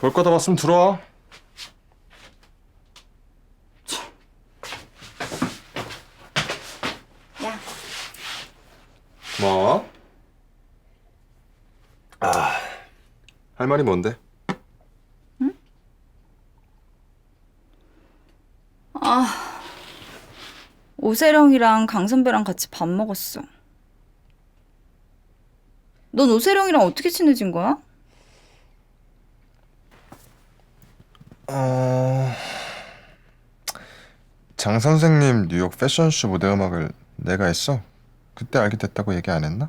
볼 거 다 봤으면 들어와. 야, 뭐? 아, 할 말이 뭔데? 오세령이랑 강 선배랑 같이 밥 먹었어. 넌 오세령이랑 어떻게 친해진 거야? 어... 장 선생님 뉴욕 패션쇼 무대 음악을 내가 했어. 그때 알게 됐다고 얘기 안 했나?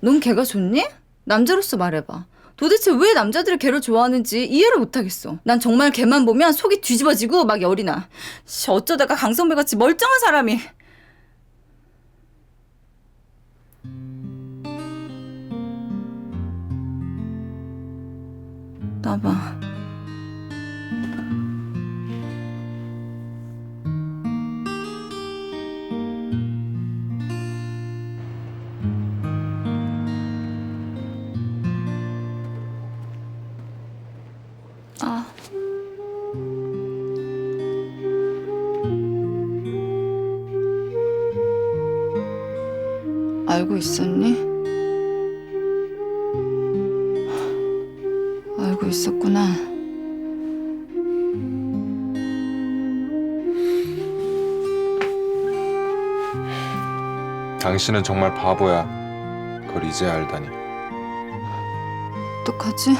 넌 걔가 좋니? 남자로서 말해봐. 도대체 왜 남자들이 걔를 좋아하는지 이해를 못하겠어. 난 정말 걔만 보면 속이 뒤집어지고 막 열이 나. 씨, 어쩌다가 강 선배 같이 멀쩡한 사람이. 나봐. 아. 알고 있었니? 알고 있었구나. 당신은 정말 바보야. 그걸 이제 알다니. 어떡하지?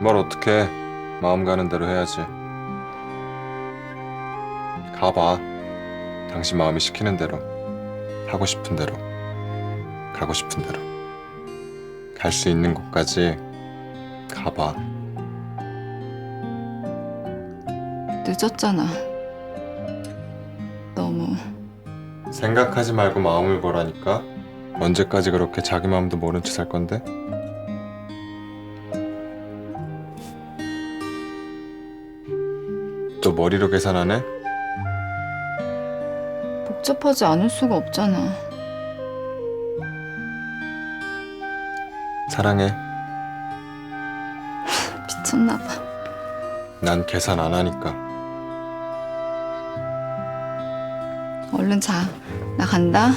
뭘 어떻게 마음 가는 대로 해야지. 가봐. 당신 마음이 시키는 대로. 하고 싶은 대로. 가고 싶은 대로. 갈 수 있는 곳까지 가봐. 늦었잖아. 너무. 생각하지 말고 마음을 보라니까. 언제까지 그렇게 자기 마음도 모른 채살 건데? 또 머리로 계산하네? 복잡하지 않을 수가 없잖아. 사랑해. 미쳤나 봐. 난 계산 안 하니까. 얼른 자. 나 간다.